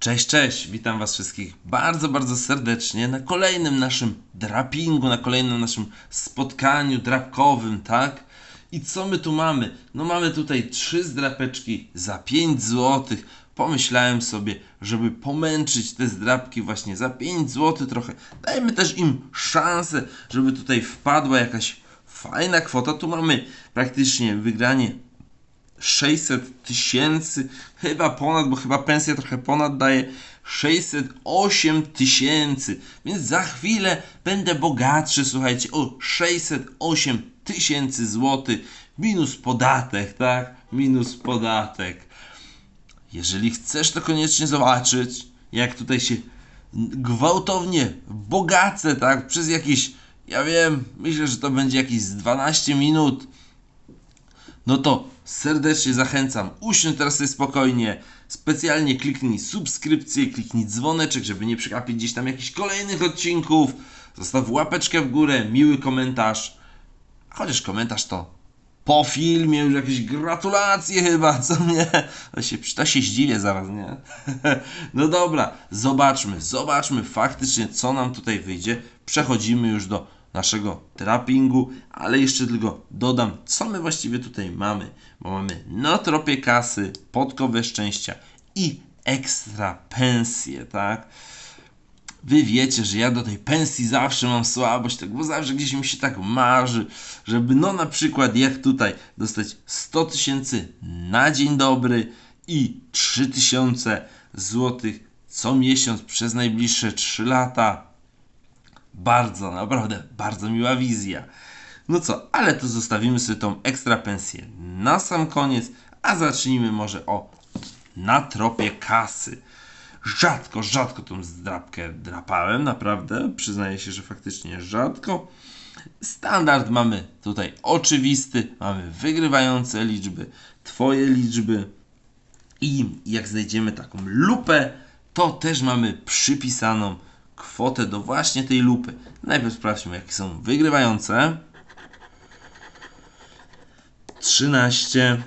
Cześć, cześć, witam Was wszystkich bardzo, bardzo serdecznie na kolejnym naszym drapingu, na kolejnym naszym spotkaniu drapkowym, tak? I co my tu mamy? No mamy tutaj trzy zdrapeczki za 5 zł. Pomyślałem sobie, żeby pomęczyć te zdrapki właśnie za 5 zł trochę. Dajmy też im szansę, żeby tutaj wpadła jakaś fajna kwota. Tu mamy praktycznie wygranie 600 tysięcy, chyba ponad, bo chyba pensja trochę ponad daje 608 tysięcy, więc za chwilę będę bogatszy, słuchajcie, o 608 tysięcy złotych minus podatek, tak? Minus podatek. Jeżeli chcesz to koniecznie zobaczyć, jak tutaj się gwałtownie bogacę, tak? Przez jakieś, ja wiem, myślę, że to będzie jakieś z 12 minut, no to serdecznie zachęcam. Usiądź teraz sobie spokojnie. Specjalnie kliknij subskrypcję, kliknij dzwoneczek, żeby nie przegapić gdzieś tam jakichś kolejnych odcinków. Zostaw łapeczkę w górę, miły komentarz. Chociaż komentarz to po filmie już jakieś gratulacje chyba, co nie? To się, to się zdziwię zaraz, nie? No dobra, zobaczmy, zobaczmy faktycznie co nam tutaj wyjdzie. Przechodzimy już do naszego trappingu, ale jeszcze tylko dodam, co my właściwie tutaj mamy. Bo mamy na tropie kasy, podkowe szczęścia i ekstra pensje, tak? Wy wiecie, że ja do tej pensji zawsze mam słabość, tak, bo zawsze gdzieś mi się tak marzy, żeby no na przykład jak tutaj dostać 100 tysięcy na dzień dobry i 3000 złotych co miesiąc przez najbliższe 3 lata. Bardzo, naprawdę bardzo miła wizja. No co, ale to zostawimy sobie tą ekstra pensję na sam koniec, a zacznijmy może o na tropie kasy. Rzadko, rzadko tą zdrapkę drapałem, naprawdę. Przyznaję się, że faktycznie rzadko. Standard mamy tutaj oczywisty, mamy wygrywające liczby, twoje liczby i jak znajdziemy taką lupę, to też mamy przypisaną kwotę do właśnie tej lupy. Najpierw sprawdźmy, jakie są wygrywające. 13,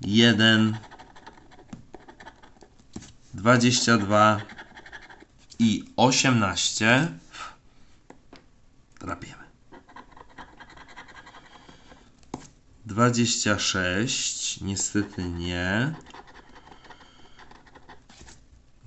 1, 22 i 18. Drapiemy. 26, niestety nie.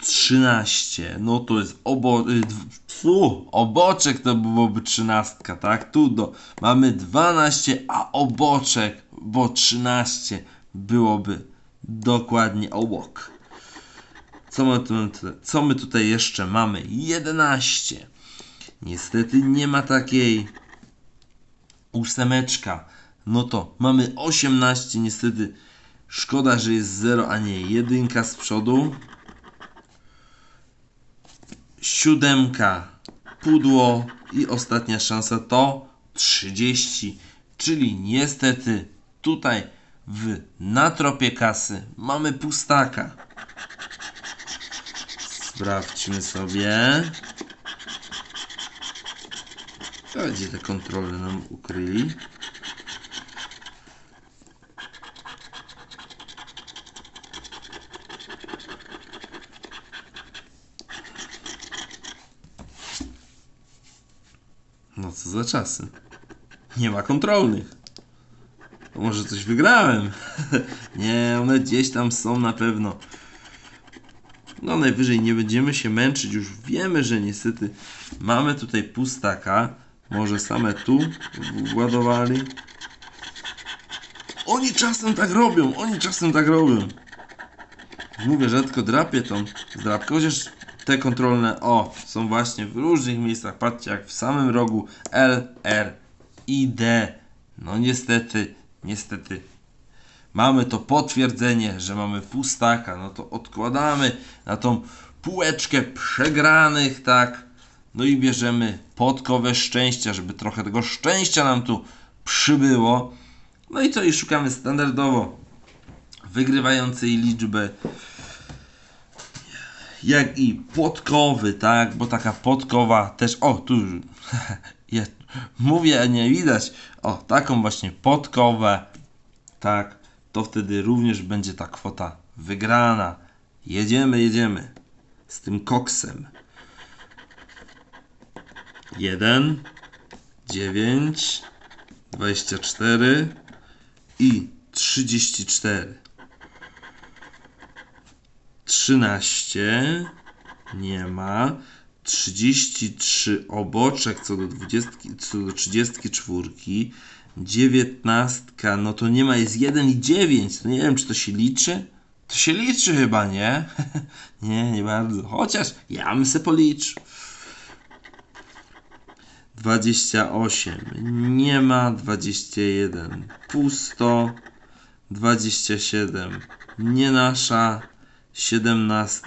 13 no to jest obo, y, dw- fu, oboczek to byłoby 13, tak? Tu do, mamy 12, a oboczek, bo 13 byłoby dokładnie obok. Co my, tu, co my tutaj jeszcze mamy? 11. Niestety nie ma takiej ósemeczka. No to mamy 18. Niestety szkoda, że jest 0, a nie jedynka z przodu. Siódemka, pudło i ostatnia szansa to 30. Czyli niestety tutaj w natropie kasy mamy pustaka. Sprawdźmy sobie. Gdzie te kontrole nam ukryli? Za czasy. Nie ma kontrolnych. To może coś wygrałem. nie, one gdzieś tam są na pewno. No najwyżej nie będziemy się męczyć. Już wiemy, że niestety mamy tutaj pustaka. Może same tu władowali. Oni czasem tak robią, oni czasem tak robią. Mówię, rzadko drapię tą zdrapkę, chociaż te kontrolne, o, są właśnie w różnych miejscach. Patrzcie, jak w samym rogu L, R i D. No niestety, niestety mamy to potwierdzenie, że mamy pustaka, no to odkładamy na tą półeczkę przegranych, tak? No i bierzemy podkowę szczęścia, żeby trochę tego szczęścia nam tu przybyło. No i co, i szukamy standardowo wygrywającej liczby, jak i podkowy, tak? Bo taka podkowa też, o tu ja mówię, a nie widać, o taką właśnie podkowę, tak? To wtedy również będzie ta kwota wygrana. Jedziemy, jedziemy z tym koksem. 1, 9, 24 i 34. 13 nie ma. 33 oboczek co do 20, co do 34. 19, no to nie ma, jest 1 i 9. To nie wiem, czy to się liczy. To się liczy chyba, nie? nie, nie bardzo. Chociaż ja bym se policzył. 28 nie ma, 21 pusto, 27 nie nasza, 17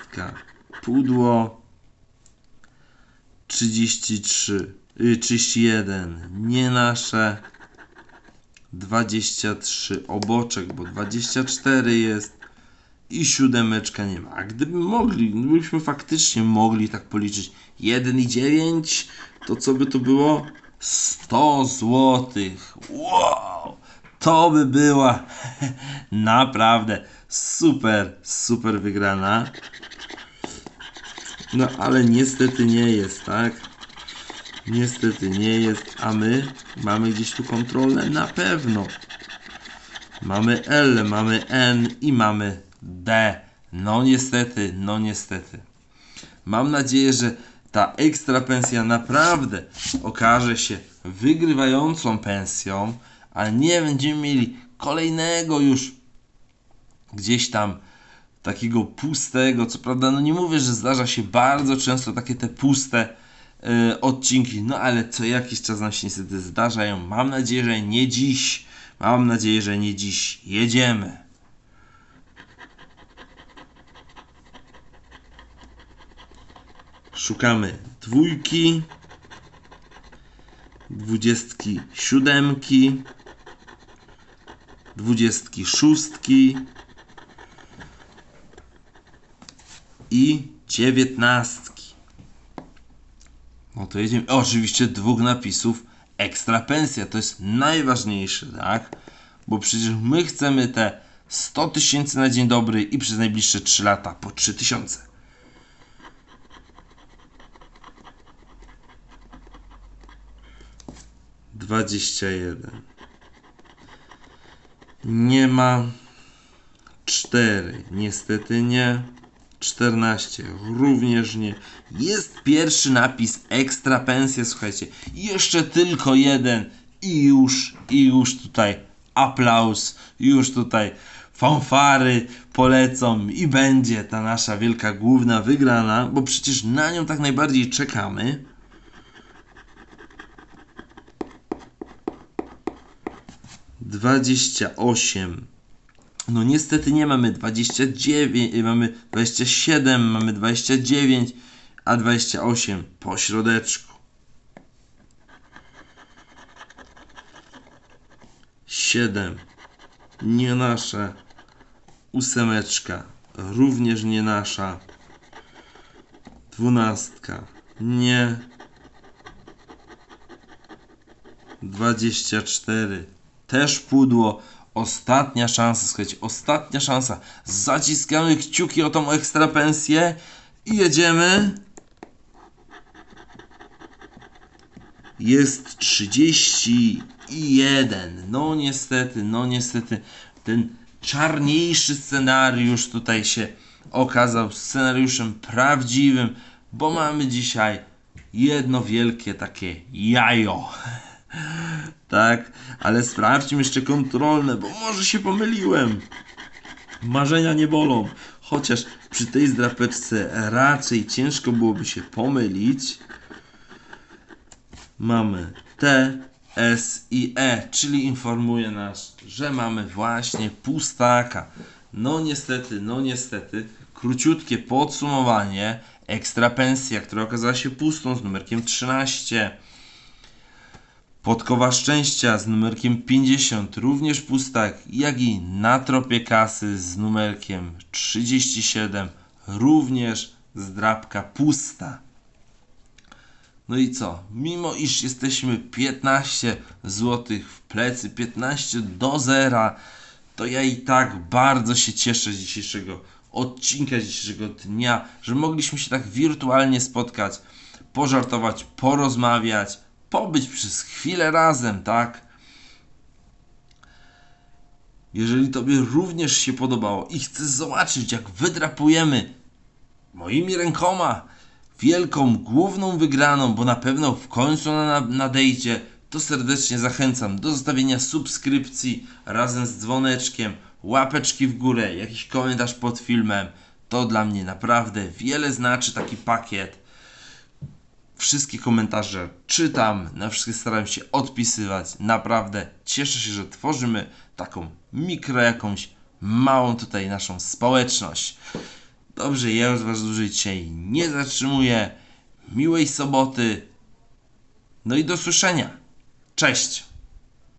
pudło, 33, y, 31 nie nasze, 23 oboczek, bo 24 jest i siódemeczka nie ma. A gdyby mogli, gdybyśmy faktycznie mogli tak policzyć 1 i 9, to co by to było? 100 złotych. Wow! To by była naprawdę super, super wygrana. No ale niestety nie jest, tak? Niestety nie jest, a my mamy gdzieś tu kontrolę na pewno. Mamy L, mamy N i mamy D. No niestety, no niestety. Mam nadzieję, że ta ekstra pensja naprawdę okaże się wygrywającą pensją, a nie będziemy mieli kolejnego już gdzieś tam takiego pustego. Co prawda, no nie mówię, że zdarza się bardzo często takie te puste e, odcinki, no ale co jakiś czas nam się niestety zdarzają. Mam nadzieję, że nie dziś. Mam nadzieję, że nie dziś. Jedziemy. Szukamy dwójki, dwudziestki siódemki, dwudziestki szóstki i dziewiętnastki. No to jedziemy. Oczywiście dwóch napisów ekstra pensja. To jest najważniejsze, tak? Bo przecież my chcemy te 100 tysięcy na dzień dobry i przez najbliższe 3 lata po 3 tysiące. Dwadzieścia jeden. Nie ma. Cztery. Niestety nie. 14 również nie. Jest pierwszy napis ekstra pensja, słuchajcie. Jeszcze tylko jeden i już, i już tutaj aplauz, już tutaj fanfary polecą i będzie ta nasza wielka główna wygrana, bo przecież na nią tak najbardziej czekamy. Dwadzieścia osiem. No niestety nie mamy 29, y, mamy 27, mamy 29, a 28 po środeczku. 7 nie nasze. Ósemeczka również nie nasza. Dwunastka nie. 24 też pudło. Ostatnia szansa, słuchajcie, ostatnia szansa. Zaciskamy kciuki o tą ekstra pensję i jedziemy. Jest 31. No niestety, no niestety, ten czarniejszy scenariusz tutaj się okazał scenariuszem prawdziwym, bo mamy dzisiaj jedno wielkie takie jajo. Tak, ale sprawdźmy jeszcze kontrolne, bo może się pomyliłem. Marzenia nie bolą. Chociaż przy tej zdrapeczce raczej ciężko byłoby się pomylić. Mamy T, S i E, czyli informuje nas, że mamy właśnie pustaka. No niestety, no niestety, króciutkie podsumowanie. Ekstra pensja, która okazała się pustą z numerkiem 13 Podkowa Szczęścia z numerkiem 50 również pustak, jak i Na Tropie Kasy z numerkiem 37 również zdrabka pusta. No i co? Mimo iż jesteśmy 15 zł w plecy, 15 do zera, to ja i tak bardzo się cieszę z dzisiejszego odcinka, z dzisiejszego dnia, że mogliśmy się tak wirtualnie spotkać, pożartować, porozmawiać, pobyć przez chwilę razem, tak? Jeżeli Tobie również się podobało i chcesz zobaczyć, jak wydrapujemy moimi rękoma wielką, główną wygraną, bo na pewno w końcu ona nadejdzie, to serdecznie zachęcam do zostawienia subskrypcji razem z dzwoneczkiem, łapeczki w górę, jakiś komentarz pod filmem. To dla mnie naprawdę wiele znaczy taki pakiet. Wszystkie komentarze czytam, na wszystkie staram się odpisywać. Naprawdę cieszę się, że tworzymy taką mikro jakąś małą tutaj naszą społeczność. Dobrze, ja już Was dłużej dzisiaj nie zatrzymuję. Miłej soboty. No i do słyszenia. Cześć.